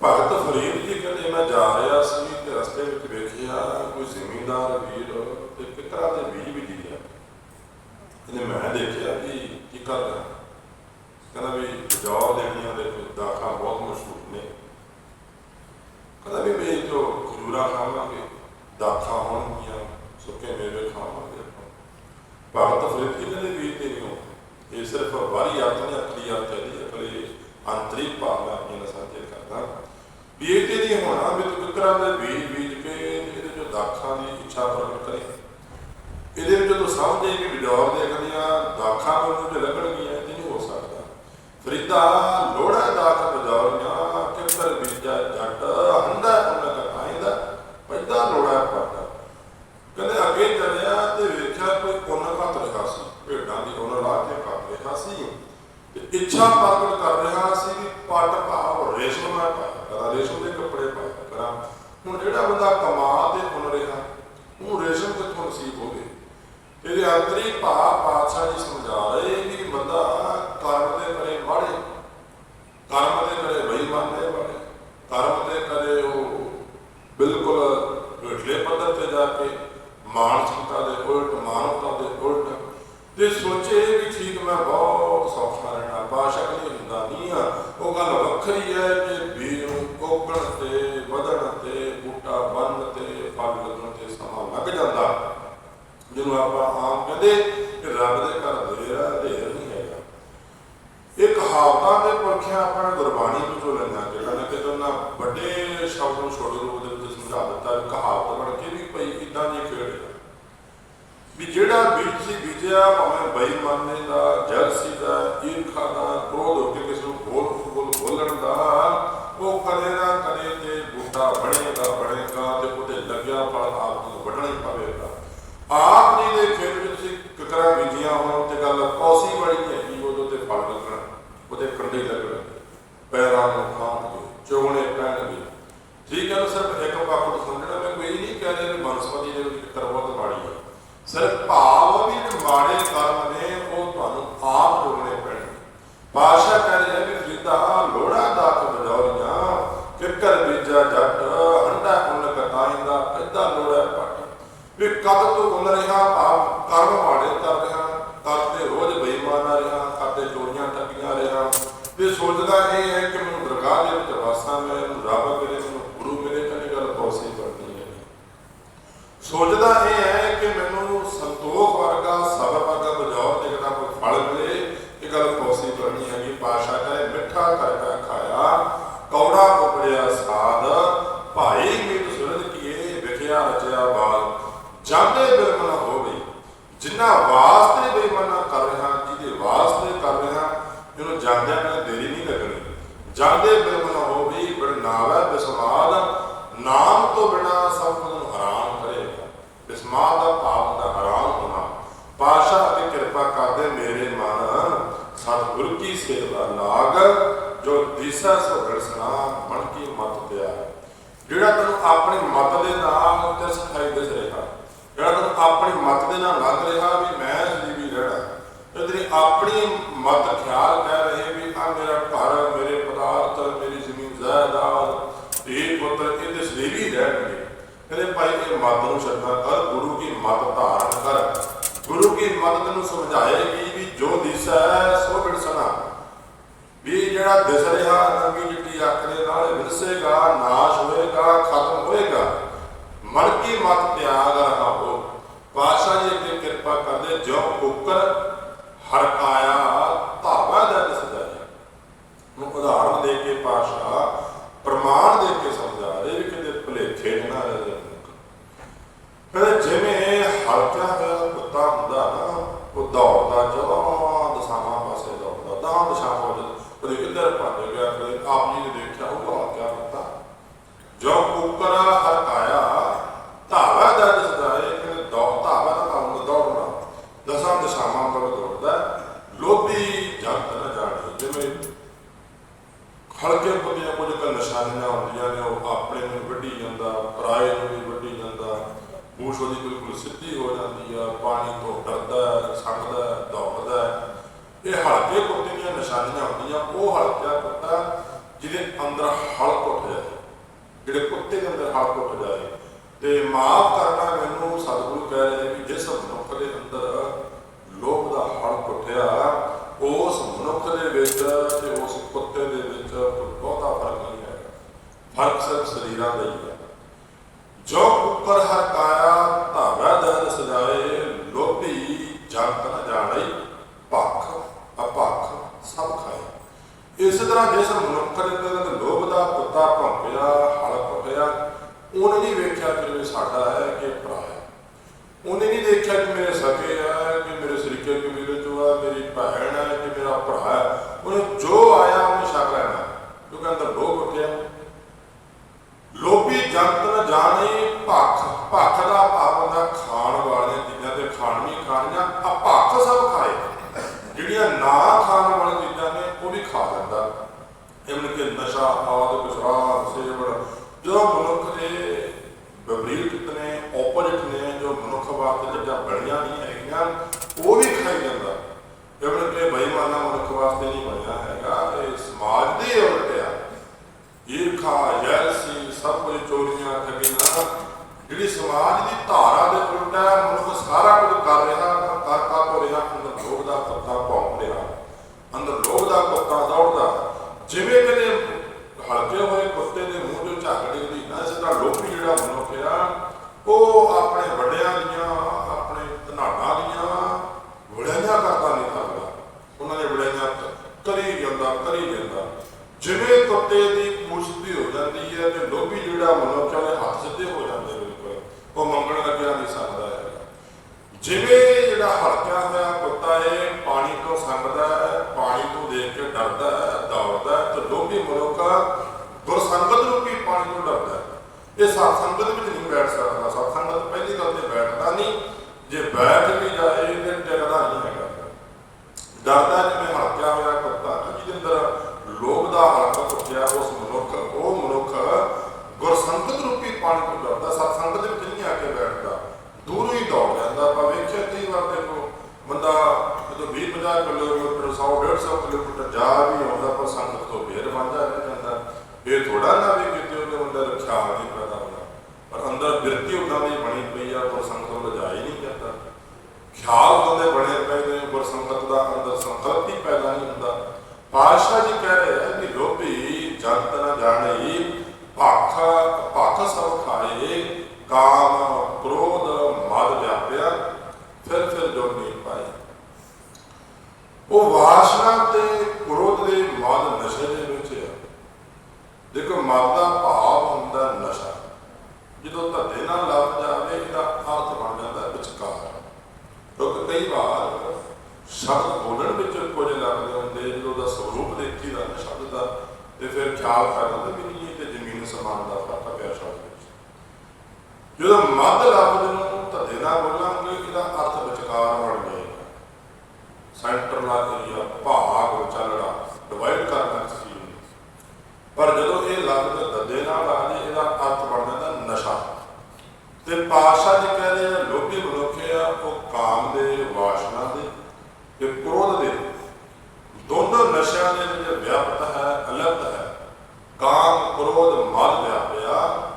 ਭਗਤ ਫਰੀਦ ਜੀ ਕਹਿੰਦੇ ਮੈਂ ਜਾ ਰਿਹਾ ਸੀ ਤੇ ਰਸਤੇ ਵਿੱਚ ਵੇਖਿਆ ਕੋਈ ਜ਼ਿਮੀਂਦਾਰ ਵੀਰ ਤੇ ਕਿਕਰਾਂ ਦੇ ਬੀਜ ਬੀਜੀ ਰਿਹਾ ਇਹਨੇ ਮੈਂ ਕੀ ਕਰਦਾ ਕਹਿੰਦਾ ਵੀ ਜਵਾਬ ਦੇਣੀਆਂ ਦੇ ਕੋਈ ਬਹੁਤ ਮਸ਼ਹੂਰ ਨੇ ਕਹਿੰਦਾ ਵੀ ਮੈਂ ਜੋ ਖਜੂਰਾ ਖਾਵਾਂਗੇ ਦਾਖਾ ਹੋਣਗੀਆਂ ਸੁੱਕੇ ਮੇਵੇ ਖਾਵਾਂਗੇ ਭਗਤ ਫਰੀਦ ਜੀ ਕਹਿੰਦੇ ਵੀ ਤੇ ਨਹੀਂ ਹੋ ਇਹ ਸਿਰਫ ਬਾਹਰੀ ਅਰਥ ਨਹੀਂ ਅਕਲੀ ਅਰਥ ਹੈ ਜੀ ਅਕਲੀ ਅੰਤਰਿਕ ਭਾਵ ਮੈਂ ਆਪਣੀ ਨਾਲ ਸਾਂਝੇ ਕਰਦਾ ਵੀ ਇਹ ਤੇ ਨਹੀਂ ਹੋਣਾ ਵੀ ਤੂੰ ਕਿਕਰਾਂ ਦੇ ਬੀਜ ਬੀਜ ਕੇ ਇਹਦੇ ਜੋ ਦਾਖਾਂ ਦੀ ਇੱਛਾ ਪ੍ਰਗਟ ਕਰੇ ਇਹਦੇ ਵਿੱਚ ਜਦੋਂ ਸਮਝੇ ਕਿ ਵਿਜੋਰ ਦੇਖਦੀਆਂ ਦਾਖਾਂ ਨੂੰ ਜੇ ਲੱਗਣਗੀਆਂ ਇਹ ਨਹੀਂ ਹੋ ਸਕਦਾ ਫਰੀਦਾ ਲੋੜਾ ਦਾਖ ਬਜੌਰੀਆਂ ਕਿੱਕਰ ਬੀਜਾ ਜੱਟ ਹੰਦਾ ਉਹਨਾਂ ਕਹਾਇਦਾ ਪੈਦਾ ਲੋੜਾ ਪੜਦਾ ਕਹਿੰਦੇ ਅੱਗੇ ਚੱਲਿਆ ਤੇ ਵੇਖਿਆ ਕੋਈ ਪੁੰਨ ਘੱਟ ਰਿਹਾ ਸੀ ਭੇਡਾਂ ਦੀ ਉਹਨਾਂ ਲਾ ਕੇ ਕੱਟ ਰਿਹਾ ਸੀ ਤੇ ਇੱਛਾ ਪ੍ਰਗਟ ਕਰ ਰਿਹਾ ਸੀ ਕਿ ਪੱਟ ਭਾਵ ਰੇਸ਼ਮ ਮੈਂ ਪਾਇਆ ਰੇਸ਼ਮ ਦੇ ਕੱਪੜੇ ਪਾਇਆ ਕਰਾਂ ਹੁਣ ਜਿਹੜਾ ਬੰਦਾ ਕਮਾ ਤੇ ਪੁੰਨ ਰਿਹਾ ਉਹ ਰੇਸ਼ਮ ਕਿੱਥੋਂ ਨਸੀਬ ਹੋਵੇ ਇਹਦੇ ਅੰਤਰੀ ਭਾਵ ਪਾਤਸ਼ਾਹ ਜੀ ਸਮਝਾ ਰਹੇ ਕਿ ਬੰਦਾ ਕਰਮ ਦੇ ਕਰੇ ਮਾੜੇ ਕਰਮ ਦੇ ਕਰੇ ਬੇਈਮਾਨੇ ਵਾਲੇ ਕਰਮ ਦੇ ਕਰੇ ਉਹ ਬਿਲਕੁਲ ਹੇਠਲੇ ਪੱਧਰ ਤੇ ਜਾ ਕੇ ਮਾਨਸਿਕਤਾ ਦੇ ਉਲਟ ਮਾਨਵਤਾ ਦੇ ਉਲਟ ਤੇ ਸੋਚੇ ਵੀ ਠੀਕ ਮੈਂ ਬਹੁਤ ਸੌਖਾ ਰਹਿਣਾ ਬਾਸ਼ਾ ਨਹੀਂ ਹੁੰਦਾ ਨਹੀਂ ਆ ਉਹ ਗੱਲ ਵੱਖਰੀ ਹੈ ਕਿ ਬੀਜ ਨੂੰ ਕੋਕਣ ਤੇ ਵਧਣ ਤੇ ਬੂਟਾ ਬੰਨ ਤੇ ਫਲ ਲੱਗਣ ਤੇ ਸਮਾਂ ਲੱਗ ਜਾਂਦਾ ਜਿਹਨੂੰ ਆਪਾਂ ਆਮ ਕਹਿੰਦੇ ਕਿ ਰੱਬ ਦੇ ਘਰ ਦੇਰ ਹੈ ਢੇਰ ਨਹੀਂ ਹੈਗਾ ਇਹ ਕਹਾਵਤਾਂ ਦੇ ਪੁਰਖਿਆਂ ਆਪਣਾ ਗੁਰਬਾਣੀ ਵਿੱਚੋਂ ਲੈਣਾ ਜਿਹੜਾ ਨਾ ਕਿ ਉਹਨਾਂ ਵੱਡੇ ਸ਼ਬਦ ਨੂੰ ਛੋਟੇ ਰੂਪ ਦੇ ਵਿੱਚ ਸਮਝਾ ਦਿੱਤਾ ਵੀ ਕਹਾਵਤ ਬਣ ਕੇ ਵੀ ਪਈ ਇਦਾਂ ਦੀ ਖੇਡ ਹੈ ਵੀ ਜਿਹੜਾ ਬੀਜ ਭਾਵੇਂ ਬੇਈਮਾਨੀ ਦਾ ਜਲਸੀ ਦਾ, ਈਰਖਾ ਦਾ, ਕ੍ਰੋਧ ਹੋ ਕੇ ਕਿਸੇ ਨੂੰ ਬੋਲ ਬੋਲ, ਬੋਲਣ ਦਾ, ਉਹ ਕਦੇ ਨਾ ਕਦੇ ਤੇ ਬੂਟਾ ਬਣੇਗਾ ਬਣੇਗਾ ਤੇ ਉਹਦੇ ਲੱਗਿਆ ਫਲ ਆਪ ਨੂੰ ਵੱਢਣਾ ਹੀ ਪਵੇਗਾ। ਆਪ ਜੀ ਦੇ ਖੇਤ ਵਿੱਚ ਤੁਸੀਂ ਕਿਕਰਾਂ ਬੀਜੀਆਂ ਹੋਣ ਤੇ ਗੱਲ ਕੌਸੀ ਬੜੀ ਹੈਗੀ ਉਦੋਂ ਤੇ ਫਲ ਲੱਗਣਾ, ਉਹਦੇ ਕੰਡੇ ਲੱਗਣ, ਪੈਰਾਂ ਨੂੰ ਖਾਣਗੇ ਚੋਗਣੇ ਪੈਣਗੇ। ਠੀਕ ਹੈ ਸਿਰਫ ਇੱਕ ਪੱਖ ਤੋਂ ਸਮਝਣਾ, ਮੈਂ ਕੋਈ ਨਹੀਂ ਕਹਿ ਕਿ ਬਨਸਪਤੀ ਦੇ ਵਿੱਚ ਕਰਵਤ ਮਾੜੀ ਹੈ। ਸਿਰਫ ਭਾਵ ਮਾੜੇ ਕਰਮ ਨੇ, ਉਹ ਤੁਹਾਨੂੰ ਆਪ ਰੋਕਣੇ ਪੈਣਗੇ ਬਾਦਸ਼ਾਹ ਕਹਿ ਰਿਹਾ ਵੀ ਫਰੀਦਾ ਲੋੜਾ ਦਾ ਬਜੌਰੀਆਂ ਕਿੱਕਰ, ਬੀਜਾ, ਜੱਟ ਹੰਡਾ ਉਨ ਕਟਾਇੰਦਾ ਐਦਾਂ ਲੋੜਾ ਪੱਟ ਵੀ ਕਦ ਤੋਂ ਗੁੰਨ ਰਿਹਾ, ਭਾਵ ਕਰਮ ਮਾੜੇ ਕਰ ਰਿਹਾ ਕਦ ਤੇ ਰੋਜ਼ ਬੇਈਮਾਨਾ ਰਿਹਾ ਕਦ ਤੇ ਚੋਰੀਆਂ ਠੱਗੀਆਂ ਰਿਹਾ ਤੇ ਸੋਚਦਾ ਇਹ ਹੈ ਕਿ ਮੈਨੂੰ ਦਰਗਾਹ ਦੇ ਵਿੱਚ ਵਾਸਾਂ ਮੈਂ ਮੈਨੂੰ ਰੱਬ ਮਿਲੇ ਮੈਨੂੰ ਗੁਰੂ ਮਿਲੇ ਤਾਂ ਇਹ ਗੱਲ ਪੌਸੀ ਕਰਨੀ ਹੈ ਸੋਚਦਾ ਇਹ ਹੈ ਕਿ ਮੈਨੂੰ ਸੰਤੋਖ ਵਰਗਾ ਸਬਰ ਵਰਗਾ ਬਜੌਰ ਦੇ ਕਿਤਾ ਕੋਈ ਫਲ ਮਿਲੇ ਇਹ ਗੱਲ ਪੌਸੀ ਕਰਨੀ ਹੈ ਕਿ ਪਾਸ਼ਾ ਕਰੇ ਮਿੱਠਾ ਕਰਦਾ ਖਾਇਆ ਕੌੜਾ ਉਪੜਿਆ ਸਾਧ ਭਾਈ ਮੀਤ ਸੁਰਤ ਕੀਏ ਵਿਖਿਆ ਰਚਿਆ ਬਾਲ ਜਾਂਦੇ ਬਿਰਮਨ ਹੋਵੇ ਜਿਨ੍ਹਾਂ ਵਾਸਤੇ ਬੇਮਨਾ ਕਰ ਰਿਹਾ ਜਿਹਦੇ ਵਾਸਤੇ ਕਰ ਰਿਹਾ ਇਹਨੂੰ ਜਾਂਦਿਆਂ ਨਾਲ ਦੇਰੀ ਨਹੀਂ ਲੱਗਣੀ ਜਾਂਦੇ ਬਿਰਮਨ ਹੋਵੇ ਬੜਨਾਵਾ ਬਿਸਮਾਦ ਨਾਮ ਤੋਂ ਬਿਨਾ ਸਭ ਕੁਝ ਨੂੰ ਹਰਾਮ ਕਰੇਗਾ ਬਿਸਮਾਦ ਦਾ ਭਾਵ ਦਾ ਹਰਾਮ ਹੋਣਾ ਪਾਸ਼ਾ ਅਤੇ ਕਿਰਪਾ ਕਰਦੇ ਮੇਰੇ ਮਨ ਸਤਿਗੁਰ ਕੀ ਸੇਵਾ ਲਾਗ ਜੋ ਦਿਸਾ ਸੋ ਦਰਸਨਾ ਮਨ ਕੀ ਮਤ ਪਿਆ ਜਿਹੜਾ ਤੈਨੂੰ ਆਪਣੀ ਮਤ ਦੇ ਨਾਲ ਤੇ ਸਿਖਾਈ ਦਿਸ ਰਿਹਾ, ਜਿਹੜਾ ਤੈਨੂੰ ਆਪਣੀ ਮਤ ਦੇ ਨਾਲ ਲੱਗ ਰਿਹਾ ਵੀ ਮੈਂ ਜੀ ਰਹਿਣਾ ਤੇ ਤੇਰੀ ਆਪਣੀ ਮਤ ਖਿਆਲ ਕਹਿ ਰਹੇ ਵੀ ਆ ਮੇਰਾ ਘਰ, ਮੇਰੇ ਪਦਾਰਥ, ਮੇਰੀ ਜ਼ਮੀਨ, ਜਾਇਦਾਦ ਇਹ ਪੁੱਤਰ, ਇਹਦੇ ਸਰੀਰੀ ਰਹਿਣਗੇ ਕਹਿੰਦੇ ਭਾਈ, ਇਹ ਮਤ ਨੂੰ ਛੱਡਣਾ ਕਰ, ਗੁਰੂ ਕੀ ਮਤ ਧਾਰਨ ਕਰ। ਗੁਰੂ ਕੀ ਮਤ ਤੈਨੂੰ ਸਮਝਾਏਗੀ ਵੀ ਜੋ ਦਿਸਾ ਸੋ ਬਿਰਸਣਾ ਵੀ ਜਿਹੜਾ ਦਿਸ ਰਿਹਾ, ਨੰਗੀ ਚਿੱਟੀ ਅੱਖ ਨਾਲ ਵਿਰਸੇਗਾ, ਨਾਸ਼ ਹੋਏਗਾ, ਖਤਮ ਹੋਏਗਾ। ਮਨ ਕੀ ਮਤ ਤਿਆਗ ਰਹਾ ਹੋ ਪਾਸ਼ਾ ਜੀ ਅੱਗੇ ਕਿਰਪਾ ਕਰਦੇ ਜੋ ਕੁੱਕਰ ਹਰਕਾਇਆ, ਧਾਵਾ ਦਾ ਦਿਸਦਾ ਹੈ ਨੂੰ ਉਦਾਹਰਨ ਦੇ ਕੇ ਪਾਸ਼ਾ ਪ੍ਰਮਾਣ ਦੇ ਕੇ ਸਮਝਾ ਰਹੇ ਵੀ ਕਿਤੇ ਭੁਲੇਖੇ ਨਾ ਰਹਿ ਕਹਿੰਦੇ ਜਿਵੇਂ ਹਲਕਾ ਹੋਇਆ ਕੁੱਤਾ ਹੁੰਦਾ ਨਾ ਉਹ ਦੌੜਦਾ ਜਦੋਂ ਦਸਾਵਾਂ ਪਾਸੇ ਦੌੜਦਾ ਤਾਂ ਦਿਸ਼ਾਵਾਂ ਵਿੱਚ ਕਦੇ ਇੱਧਰ ਭੱਜ ਗਿਆ ਕਦੇ ਆਪ ਜੀ ਨੇ ਦੇਖਿਆ ਉਹ ਕਿਆ ਕੁੱਤਾ ਜੋ ਕੁੱਕਰ ਹਰਕਾਇਆ ਧਾਵਾ ਦਾ ਦਿਸਦਾ ਹੈ ਕਿ ਦੌੜ ਧਾਵਾ ਦਾ ਕੰਮ ਹੁੰਦਾ ਦੌੜਨਾ ਦਸਾਂ ਦਿਸ਼ਾਵਾਂ ਤੋਂ ਦੌੜਦਾ ਹੈ। ਲੋਭੀ ਜੰਤ ਨਾ ਜਾਣੇ ਜਿਵੇਂ ਪੂਛ ਉਹਦੀ ਬਿਲਕੁਲ ਸਿੱਧੀ ਹੋ ਜਾਂਦੀ ਆ ਪਾਣੀ ਤੋਂ ਡਰਦਾ ਹੈ, ਸੰਗਦਾ ਹੈ, ਦੌੜਦਾ ਹੈ। ਇਹ ਹਲਕੇ ਕੁੱਤੇ ਦੀਆਂ ਨਿਸ਼ਾਨੀਆਂ ਹੁੰਦੀਆਂ ਉਹ ਹਲਕਾ ਕੁੱਤਾ ਜਿਹਦੇ ਅੰਦਰ ਹਲਕ ਉੱਠ ਜਾਏ ਜਿਹੜੇ ਕੁੱਤੇ ਦੇ ਅੰਦਰ ਹਲਕ ਉੱਠ ਜਾਏ ਤੇ ਮਾਫ ਕਰਨਾ Dopo lo ਜਿਵੇਂ ਜਿਹੜਾ ਹਲਕਿਆ ਹੋਇਆ ਕੁੱਤਾ ਹੈ ਪਾਣੀ ਤੋਂ ਸੰਗਦਾ ਹੈ, ਪਾਣੀ ਤੋਂ ਦੇਖ ਕੇ ਡਰਦਾ ਹੈ, ਦੌੜਦਾ ਹੈ ਤੇ ਲੋਭੀ ਮਨੁੱਖ ਗੁਰਸੰਗਤ ਰੂਪੀ ਪਾਣੀ ਤੋਂ ਡਰਦਾ ਹੈ। ਇਹ ਸਤ ਸੰਗਤ ਵਿੱਚ ਨਹੀਂ ਬੈਠ ਸਕਦਾ। ਸਤ ਸੰਗਤ ਪਹਿਲੀ ਗੱਲ ਤੇ ਬੈਠਦਾ ਨਹੀਂ। ਜੇ ਬੈਠ ਵੀ ਜਾਏ ਤੇ ਟਿਕਦਾ ਨਹੀਂ ਹੈਗਾ। ਡਰਦਾ ਜਿਵੇਂ ਹਲਕਿਆ ਹੋਇਆ ਕੁੱਤਾ ਜਿਹਦੇ ਅੰਦਰ ਲੋਭ ਦਾ ਹਲਕਾ ਉੱਠਿਆ ਉਸ ਮਨੁੱਖ, ਉਹ ਮਨੁੱਖ ਗੁਰਸੰਗਤ ਰੂਪੀ ਪਾਣੀ ਤੋਂ ਡਰਦਾ। ਸਤ ਸੰਗਤ ਵਿੱਚ ਨਹੀਂ ਆ ਕੇ ਬੈਠਦਾ। ਦੂਰੋਂ ਹੀ ਦੌੜ ਜਾਂਦਾ ਆਪਾਂ ਵੇਖਿਆ ਕਈ ਵਾਰ ਦੇਖੋ ਬੰਦਾ ਜਦੋਂ 20 50 ਕਿਲੋਮੀਟਰ 100 150 ਕਿਲੋਮੀਟਰ ਜਾ ਵੀ ਆਉਂਦਾ, ਪਰ ਸੰਗਤ ਤੋਂ ਫੇਰ ਵਾਂਝਾ ਰਹਿ ਜਾਂਦਾ। ਇਹ ਥੋੜਾ ਨਾ ਵੀ ਕਿਤੇ ਉਹਦੇ ਅੰਦਰ ਖਿਆਲ ਨਹੀਂ ਪੈਦਾ ਹੁੰਦਾ। ਪਰ ਅੰਦਰ ਬਿਰਤੀ ਉਹਨਾਂ ਦੀ ਬਣੀ ਪਈ ਆ, ਪਰ ਸੰਗਤ ਨੂੰ ਲਿਜਾ ਹੀ ਨਹੀਂ ਜਾਂਦਾ। ਖਿਆਲ ਉਹਦੇ ਬਣੇ ਪਏ ਨੇ, ਪਰ ਸੰਗਤ ਦਾ ਅੰਦਰ ਸੰਕਲਪ ਹੀ ਪੈਦਾ ਨਹੀਂ ਹੁੰਦਾ। ਪਾਤਸ਼ਾਹ ਜੀ ਕਹਿ ਰਹੇ ਆ ਕਿ ਲੋਭੀ ਜੰਤ ਨਾ ਜਾਣੇ ਭੱਖ ਭੱਖ ਸਭ ਖਾਏ ਕਾਮ ਕ੍ਰੋਧ ਮਦ ਵਿਆਪਿਆ ਫਿਰ ਫਿਰ ਜੋ ਨਹੀਂ ਪਾਏ ਉਹ ਵਾਸ਼ਨਾ ਤੇ ਕ੍ਰੋਧ ਦੇ ਮਦ ਨਸ਼ੇ ਦੇ ਵਿੱਚ ਆ ਦੇਖੋ ਮਦ ਦਾ ਭਾਵ ਹੁੰਦਾ ਨਸ਼ਾ ਜਦੋਂ ਧੱਦੇ ਨਾਲ ਲੱਗ ਜਾਵੇ ਇਹਦਾ ਅਰਥ ਬਣ ਜਾਂਦਾ ਵਿਚਕਾਰ ਕਿਉਂਕਿ ਕਈ ਵਾਰ ਸ਼ਬਦ ਬੋਲਣ ਵਿੱਚ ਕੁਝ ਲੱਗਦੇ ਹੁੰਦੇ ਜਦੋਂ ਦਾ ਸਰੂਪ ਦੇਖੀਦਾ ਨਾ ਸ਼ਬਦ ਦਾ ਤੇ ਫਿਰ ਖਿਆਲ ਕਰ ਲੈਂਦੇ ਵੀ ਨਹੀਂ ਇਹ ਤੇ ਜ਼ਮੀਨ ਸਮਾਨ ਦਾ ਫ਼ਰਕ ਪਿਆ ਸ਼ਬਦ ਵਿੱਚ ਜਦੋਂ ਮੱਧ ਲਫ਼ਜ਼ ਨੂੰ ਧੱਦੇ ਨਾਲ ਬੋਲਾਂਗੇ ਇਹਦਾ ਅਰਥ ਵਿਚਕਾਰ ਬਣ ਜਾਏਗਾ ਸੈਂਟਰ ਦਾ ਏਰੀਆ ਭਾਗ ਚੱਲਣਾ ਡਿਵਾਈਡ ਕਰਨਾ ਸੀ ਪਰ ਜਦੋਂ ਇਹ ਲਫ਼ਜ਼ ਧੱਦੇ ਨਾਲ ਆ ਜੇ ਇਹਦਾ ਅਰਥ ਬਣ ਜਾਂਦਾ ਨਸ਼ਾ ਤੇ ਪਾਸ਼ਾ ਜੀ ਕਹਿ ਆ ਲੋਭੀ ਮਨੁੱਖ ਆ, ਉਹ ਕਾਮ ਦੇ, ਵਾਸ਼ਨਾ ਦੇ ਤੇ ਕ੍ਰੋਧ ਦੇ। ਦੋਨੋਂ ਨਸ਼ਿਆਂ ਦੇ ਵਿੱਚ ਵਿਆਪਤ ਹੈ ਅਲੱਗ ਹੈ। ਕਾਮ, ਕ੍ਰੋਧ, ਮਦ ਵਿਆਪਿਆ।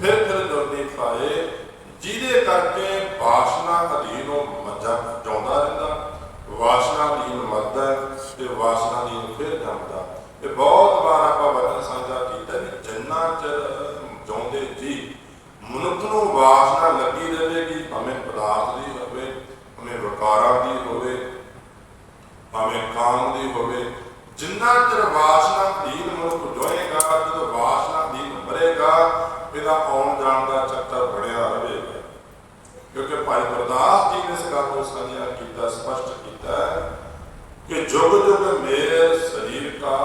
ਫਿਰ ਫਿਰ ਜੁਰਨੀ ਪਾਏ ਜਿਹਦੇ ਕਰਕੇ ਵਾਸ਼ਨਾ ਅਧੀਨ ਉਹ ਮੱਜਾ ਜਾਉਂਦਾ ਰਹਿੰਦਾ, ਵਾਸ਼ਨਾ ਅਧੀਨ ਮਰਦਾ, ਤੇ ਵਾਸ਼ਨਾ ਦੀ ਫਿਰ ਜੰਮਦਾ। ਇਹ ਬਹੁਤ ਵਾਰ ਆਪਾਂ ਵਚਨ ਸਾਂਝਾ ਕੀਤਾ ਵੀ ਜੰਨਾ ਚਿਰ ਜਾਉਂਦੇ ਜੀ ਮਨੁੱਖ ਨੂੰ ਵਾਸਨਾ ਲੱਗੀ ਰਹੇਗੀ ਭਾਵੇਂ ਪਦਾਰਥ ਦੀ ਹੋਵੇ, ਭਾਵੇਂ ਵਿਕਾਰਾਂ ਦੀ ਹੋਵੇ, ਭਾਵੇਂ ਕਾਮ ਦੀ ਹੋਵੇ, ਜਿੰਨਾ ਚਿਰ ਵਾਸਨਾ ਅਧੀਨ ਮਨੁੱਖ ਜੋਏਗਾ, ਜਦੋਂ ਵਾਸਨਾ ਅਧੀਨ ਮਰੇਗਾ, ਇਹਦਾ ਆਉਣ ਜਾਣ ਦਾ ਚੱਕਰ ਬਣਿਆ ਰਹੇਗਾ। ਕਿਉਂਕਿ ਭਾਈ ਗੁਰਦਾਸ ਜੀ ਨੇ ਇਸ ਗੱਲ ਨੂੰ ਸਾਂਝਾ ਕੀਤਾ, ਸਪਸ਼ਟ ਕੀਤਾ ਕਿ ਜੁਗ ਜੁਗ ਮੇਰੇ ਸਰੀਰ ਕਾ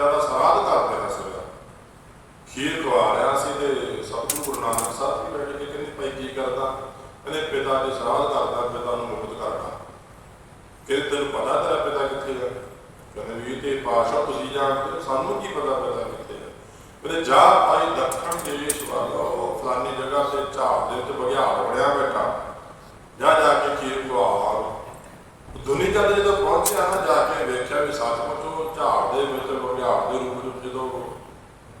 ਮੇਲਾ ਦਾ ਸਰਾਧ ਕਰ ਦੇਣਾ ਸੀਗਾ ਖੀਰ ਖਵਾ ਰਿਹਾ ਸੀ ਤੇ ਸਤਿਗੁਰੂ ਗੁਰੂ ਨਾਨਕ ਸਾਹਿਬ ਜੀ ਬੈਠ ਕੇ ਕਹਿੰਦੇ, ਭਾਈ ਕੀ ਕਰਦਾ? ਕਹਿੰਦੇ, ਪਿਤਾ ਦੇ ਸਰਾਧ ਕਰਦਾ, ਪਿਤਾ ਨੂੰ ਮੁਕਤ ਕਰਦਾ। ਕਹਿੰਦੇ, ਤੈਨੂੰ ਪਤਾ ਤੇਰਾ ਪਿਤਾ ਕਿੱਥੇ ਹੈ ਕਹਿੰਦੇ ਵੀ ਤੇ ਪਾਸ਼ਾ ਤੁਸੀਂ ਜਾਣਦੇ ਸਾਨੂੰ ਕੀ ਪਤਾ ਪਿਤਾ ਕਿੱਥੇ ਹੈ ਕਹਿੰਦੇ, ਜਾ ਭਾਈ ਦੱਖਣ ਦੇਸ਼ ਵੱਲ ਉਹ ਫਲਾਨੀ ਜਗ੍ਹਾ ਤੇ ਝਾੜ ਦੇ ਉੱਤੇ ਬਗਿਆੜ ਵੜਿਆ ਬੈਠਾ। ਜਾ ਜਾ ਕੇ ਖੀਰ ਖਵਾ ਦੁਨੀਆ ਤੇ ਜਦੋਂ ਪਹੁੰਚਿਆ ਜਾ ਕੇ ਵੇਖਿਆ ਵੀ ਸੱਚਮੁੱਚ ਉਹ ਝਾੜ ਦੇ ਵਿੱਚ ਬਘਿਆੜ ਦੇ ਰੂਪ ਵਿੱਚ ਜਦੋਂ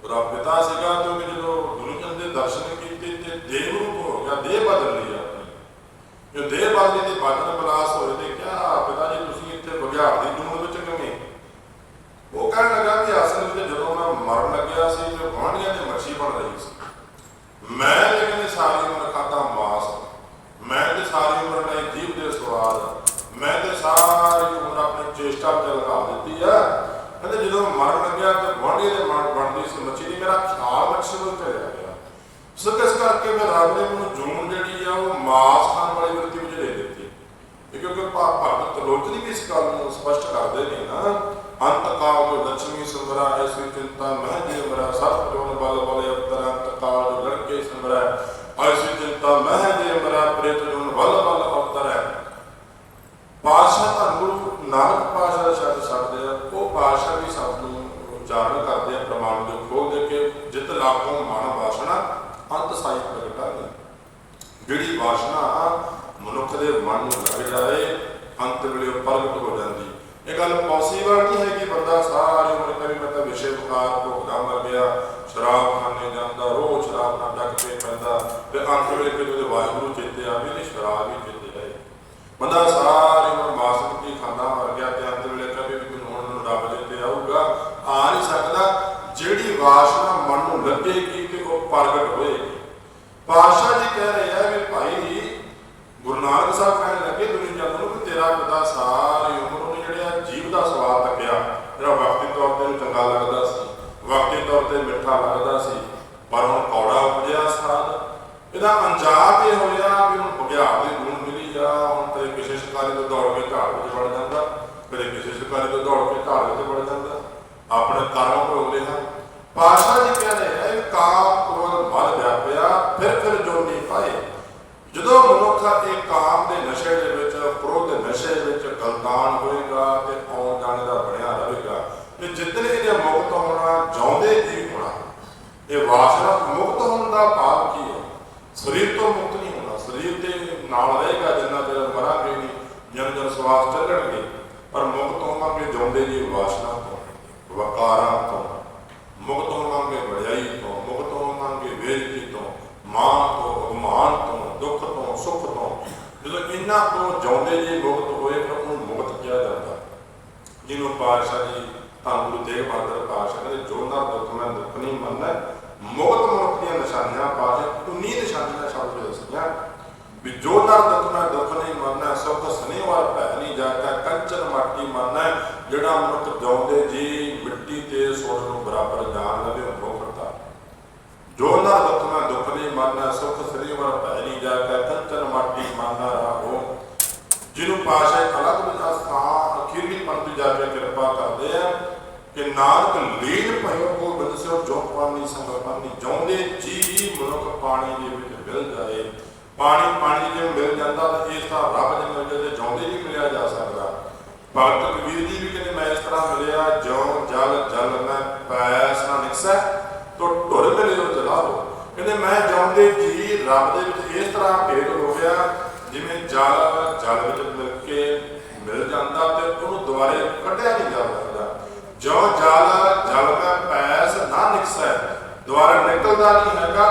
ਉਹਦਾ ਪਿਤਾ ਸੀਗਾ ਤੇ ਉਹਨੇ ਜਦੋਂ ਦੁਨੀਆ ਦੇ ਦਰਸ਼ਨ ਕੀਤੇ ਤੇ ਦੇਵ ਰੂਪ ਹੋ ਗਿਆ, ਦੇਹ ਬਦਲ ਲਈ ਆਪਣੀ। ਜੋ ਦੇਹ ਬਦਲੀ ਤੇ ਬਦਨ ਬਲਾਸ ਹੋਏ ਤੇ ਕਿਹਾ ਪਿਤਾ ਜੀ ਤੁਸੀਂ ਇੱਥੇ ਬਘਿਆੜ ਦੀ ਜੂਨ ਵਿੱਚ ਕਿਵੇਂ। ਉਹ ਕਹਿਣ ਲੱਗਾ ਕਿ ਅਸਲ ਵਿੱਚ ਜਦੋਂ ਮੈਂ ਮਰਨ ਲੱਗਿਆ ਸੀ ਤੇ ਗੁਆਂਢੀਆਂ ਦੀ ਮੱਛੀ ਬਣ ਰਹੀ ਸੀ। ਮੈਂ ਤੇ ਕਹਿੰਦੇ ਸਾਰੀ ਉਮਰ ਖਾਦਾ ਮਾਸ ਮੈਂ ਤੇ ਸਾਰੀ ਉਮਰ ਨਹੀਂ ਜੀਵ ਦੇ ਸਵਾਦ ਮੈਂ ਤੇ ਸਾਰੀ ਉਮਰ ਆਪਣੀ ਚੇਸ਼ਟਾ ਤੇ ਲਗਾ ਦਿੱਤੀ ਆ ਕਹਿੰਦੇ ਜਦੋਂ ਮਰਨ ਲੱਗਿਆ ਤੇ ਗੁਆਂਢੀ ਦੇ ਮਨ ਬਣਦੀ ਸੀ ਮੱਛੀ ਦੀ ਮੇਰਾ ਖਿਆਲ ਮੱਛੀ ਵੱਲ ਚਲਿਆ ਗਿਆ ਸੋ ਇਸ ਕਰਕੇ ਮੈਂ ਰੱਬ ਨੇ ਮੈਨੂੰ ਜੂਨ ਜਿਹੜੀ ਆ ਉਹ ਮਾਸ ਖਾਣ ਵਾਲੀ ਵਰਤੀ ਵਿੱਚ ਦੇ ਦਿੱਤੀ ਇਹ ਕਿਉਂਕਿ ਭਾ- ਭਗਤ ਲੋਚਨੀ ਵੀ ਇਸ ਗੱਲ ਨੂੰ ਸਪਸ਼ਟ ਕਰਦੇ ਨੇ ਨਾ ਅੰਤ ਕਾਲ ਜੋ ਲక్ష్ਮੀ ਸੁੰਦਰਾ ਐਸੀ ਚਿੰਤਾ ਮਹਿ ਜੀ ਮਰਾ ਸਤ ਜੋਨ ਬਲ ਬਲ ਅਵਤਰ ਅੰਤ ਕਾਲ ਜੋ ਲੜਕੇ ਸੁੰਦਰਾ ਐਸੀ ਚਿੰਤਾ ਮਹਿ ਜੀ ਮਰਾ ਪ੍ਰੇਤ ਜੋਨ ਬਲ ਬਲ ਅਵਤਰ ਹੈ ਪਾਸ਼ਾ ਧੰਨ ਗੁਰੂ ਨਾਨਕ ਪਾਸ਼ਾ ਦਾ ਸ਼ਬਦ ਛੱਡਦੇ ਆ ਉਹ ਪਾਸ਼ਾ ਵੀ ਸ਼ਬਦ ਨੂੰ ਉਚਾਰਨ ਕਰਦੇ ਆ ਪ੍ਰਮਾਣ ਦੇ ਖੋਲ ਦੇ ਕੇ ਜਿਤ ਲਾਗੋਂ ਮਨ ਵਾਸਨਾ ਅੰਤ ਸਾਈ ਪ੍ਰਗਟਾਂਗੇ ਜਿਹੜੀ ਵਾਸਨਾ ਮਨੁੱਖ ਦੇ ਮਨ ਨੂੰ ਲੱਗ ਜਾਏ ਅੰਤ ਵੇਲੇ ਉਹ ਪ੍ਰਗਟ ਹੋ ਜਾਂਦੀ ਇਹ ਗੱਲ ਪੋਸੀਬਲ ਨਹੀਂ ਹੈ ਕਿ ਬੰਦਾ ਸਾਰੀ ਉਮਰ ਕਦੇ ਨਾ ਕਦੇ ਵਿਸ਼ੇ ਵਿਕਾਰ ਭੋਗਦਾ ਮਰ ਗਿਆ ਸ਼ਰਾਬ ਖਾਣੇ ਜਾਂਦਾ ਰੋਜ਼ ਸ਼ਰਾਬ ਨਾਲ ਡੱਕ ਕੇ ਪੈਂਦਾ ਤੇ ਅੰਤ ਵੇਲੇ ਕਿਤੇ ਉਹਦੇ ਵਾਹਿਗੁਰੂ ਚੇਤੇ ਆਵੇ ਤੇ ਸ਼ਰਾਬ ਹੀ ਚੇਤੇ ਰਹੇ ਬੰਦਾ ਸਾਰੀ ਉਮਰ ਮਾਸ ਰੋਟੀ ਖਾਂਦਾ ਮਰ ਗਿਆ ਤੇ ਅੰਤ ਵੇਲੇ ਕਦੇ ਵੀ ਕੋਈ ਹੁਣ ਨੂੰ ਰੱਬ ਦੇ ਤੇ ਆਊਗਾ ਆ ਨਹੀਂ ਸਕਦਾ ਜਿਹੜੀ ਵਾਸਨਾ ਮਨ ਨੂੰ ਲੱਗੇਗੀ ਤੇ ਉਹ ਪ੍ਰਗਟ ਹੋਏਗੀ ਪਾਤਸ਼ਾਹ ਜੀ ਕਹਿ ਰਹੇ ਆ ਵੀ ਭਾਈ ਗੁਰੂ ਨਾਨਕ ਸਾਹਿਬ ਕਹਿਣ ਲੱਗੇ ਦੁਨੀਆ ਨੂੰ ਕਿ ਤੇਰਾ ਪਿਤਾ ਸਾਰੀ ਉਮਰ ਉਹਨੇ ਜਿਹੜਾ ਜੀਵ ਦਾ ਸਵਾਦ ਤੱਕਿਆ ਜਿਹੜਾ ਵਕਤੀ ਤੌਰ ਤੇ ਉਹਨੂੰ ਚੰਗਾ ਲੱਗਦਾ ਸੀ ਵਕਤੀ ਤੌਰ ਤੇ ਮਿੱਠਾ ਲੱਗਦਾ ਸੀ ਪਰ ਹੁਣ ਕੌੜਾ ਉਪਜਿਆ ਸਾਦ ਇਹਦਾ ਅੰਜਾਮ ਇਹ ਹੋਇਆ ਵੀ ਹੁਣ ਬੁਝਾਰ ਦੀ ਗੁਣ ਮਿਲੀ ਆ ਹੁਣ ਤੇ ਕਿਸੇ ਸ਼ਿਕਾਰੀ ਤੋਂ ਦੌੜ ਕੇ ਘਾੜ ਵਿੱਚ ਵੜ ਜਾਂਦਾ ਕਦੇ ਕਿਸੇ ਸ਼ਿਕਾਰੀ ਤੋਂ ਦੌੜ ਕੇ ਘਾੜ ਵਿੱਚ ਵੜ ਜਾਂਦਾ ਆਪਣੇ ਕਰਮ ਭੋਗ ਰਿਹਾ। ਪਾਸ਼ਾ ਜੀ ਕਹਿ ਰਹੇ ਕਾਮ ਕ੍ਰੋਧ ਮਨ ਵਿਆਪਿਆ ਫਿਰ ਫਿਰ ਜੋ ਪਾਏ। ਜਦੋਂ ਮਨੁੱਖ ਇਹ ਕਾਮ ਦੇ ਨਸ਼ੇ ਦੇ ਵਿੱਚ, ਕ੍ਰੋਧ ਦੇ ਨਸ਼ੇ ਵਿੱਚ ਗਲਤਾਨ ਹੋਏਗਾ ਤੇ ਆਉਣ ਜਾਣ ਦਾ ਬਣਿਆ ਰਹੇਗਾ, ਤੇ ਜਿੱਤਨੇ ਇਹਦੇ ਮੁਕਤ ਹੋਣਾ ਚਾਹੁੰਦੇ ਜੀ ਹੋਣਾ। ਇਹ ਵਾਸਨਾ ਮੁਕਤ ਹੋਣ ਦਾ ਭਾਵ ਕੀ ਹੈ? ਸਰੀਰ ਤੋਂ ਮੁਕਤ ਨਹੀਂ ਹੋਣਾ। ਸਰੀਰ ਤੇ ਨਾਲ ਰਹੇਗਾ, ਜਿੰਨਾ ਚਿਰ ਮਰਾਂਗੇ ਨਹੀਂ, ਜਨ ਜਨ ਸਵਾਸ ਚੱਲਣਗੇ। ਪਰ ਮੁਕਤ ਹੋਵਾਂਗੇ, ਜਿਉਂਦੇ ਜੀ ਵਾਸਨਾ ਤੋਂ ਵਕਾਰਾਂ ਤੋਂ ਮੁਕਤ ਹੋਵਾਂਗੇ ਵਡਿਆਈ ਤੋਂ ਮੁਕਤ ਹੋਵਾਂਗੇ ਵੇਰਤੀ ਤੋਂ ਮਾਨ ਤੋਂ ਅਪਮਾਨ ਤੋਂ ਦੁੱਖ ਤੋਂ ਸੁੱਖ ਤੋਂ ਜਦੋਂ ਇਹਨਾਂ ਤੋਂ ਜਿਉਂਦੇ ਜੀ ਮੁਕਤ ਹੋਏ ਫਿਰ ਉਹਨੂੰ ਮੁਕਤ ਕਿਹਾ ਜਾਂਦਾ ਜਿਹਨੂੰ ਪਾਤਸ਼ਾਹ ਜੀ ਤਾਂ ਗੁਰੂ ਤੇਗ ਬਹਾਦਰ ਪਾਤਸ਼ਾਹ ਕਹਿੰਦੇ ਜੋ ਨਾ ਦੁੱਖ ਮੈਂ ਦੁੱਖ ਨਹੀਂ ਮੰਨਦਾ ਮੁਕਤ ਮਨੁੱਖ ਦੀਆਂ ਨਿਸ਼ਾਨੀਆਂ ਪਾਤਸ਼ਾਹ 19 ਨਿਸ਼ਾਨੀਆਂ ਸ਼ਬਦ ਦੱਸੀਆਂ ਵੀ ਜੋ ਨਾ ਦੁੱਖ ਮੈਂ ਦੁੱਖ ਨਹੀਂ ਮੰਨਣਾ ਸੁੱਖ ਸਨੇਵਾਰ ਭੈ ਨਹੀਂ ਜਾਤਾ ਕੰਚਨ ਮਾਟੀ ਮੰਨਦਾ ਜਿਹੜਾ ਮਨੁੱਖ ਜਾਉਂਦੇ ਜੀ ਤੇ ਸੁਣ ਨੂੰ ਬਰਾਬਰ ਜਾਣ ਲਵੇ ਉਹ ਮੁਕਤਾ ਜੋ ਨਾ ਦੁੱਖ ਦੁੱਖ ਨਹੀਂ ਮੰਨਦਾ ਸੁਖ ਸਨੇਵਾਰ ਭੈ ਨਹੀਂ ਜਾਤਾ ਕੰਚਨ ਮਾਟੀ ਮੰਨਦਾ ਰਹੋ ਜਿਹਨੂੰ ਪਾਸ਼ਾ ਅਲੱਗ ਵਿਚਾਰ ਸਥਾਨ ਅਖੀਰਲੀ ਪੰਕਤੀ ਜਾ ਕੇ ਕਿਰਪਾ ਕਰਦੇ ਆ ਕਿ ਨਾਨਕ ਲੀਨ ਭਇਓ ਗੋਬਿੰਦ ਸਿਓ, ਜੋ ਪਾਣੀ ਸੰਗ ਪਾਣੀ ਜਾਉਂਦੇ, ਜੀ ਮਨੁੱਖ ਪਾਣੀ ਦੇ ਵਿੱਚ ਮਿਲ ਜਾਏ। ਪਾਣੀ ਪਾਣੀ ਜੇ ਮਿਲ ਜਾਂਦਾ ਤਾਂ ਇਸ ਤਾਂ ਰੱਬ ਦੇ ਮਿਲ ਜੇ ਜਾਉਂਦੇ ਨਹੀਂ ਮਿਲਿਆ ਜਾ ਸਕਦਾ। ਭਗਤ ਕਬੀਰ ਜੀ ਵੀ ਕਹਿੰਦੇ ਮੈਂ ਇਸ ਤਰ੍ਹਾਂ ਮਿਲਿਆ, ਜਿਉ ਜਲ ਜਲ ਮੈਂ ਪੈਸ ਨਾ ਨਿਕਸੈ ਤੋ ਢੁਰ ਮਿਲਿਓ ਜਲਾਲੋ ਕਹਿੰਦੇ ਮੈਂ ਜਾਉਂਦੇ ਜੀ, ਰੱਬ ਦੇ ਵਿੱਚ ਇਸ ਤਰ੍ਹਾਂ ਭੇਦ ਹੋ ਗਿਆ, ਜਿਵੇਂ ਜਲ ਜਲ ਵਿੱਚ ਮਿਲ ਕੇ ਮਿਲ ਜਾਂਦਾ ਤੇ ਉਹਨੂੰ ਦੁਬਾਰੇ ਕੱਢਿਆ ਨਹੀਂ ਜਾ ਸਕਦਾ। ਜੋ ਜਲ ਜਲ ਮੈਂ ਪੈਸ ਨਾ ਨਿਕਸੈ ਦੁਬਾਰਾ ਨਿਕਲਦਾ ਨਹੀਂ ਹੈਗਾ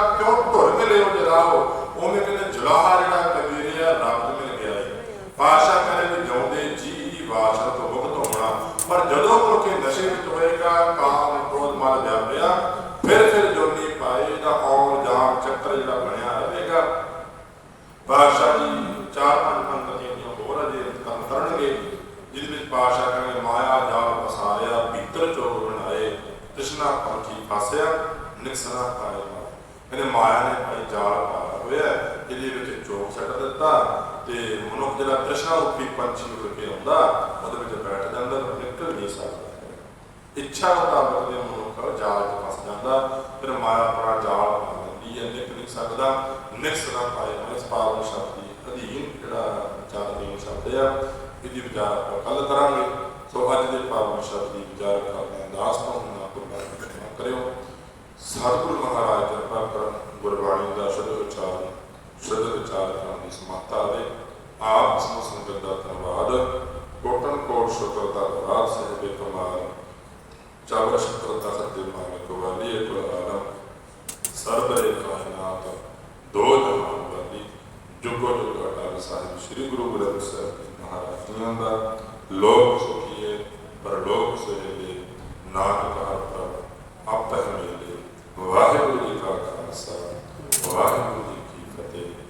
Tchau.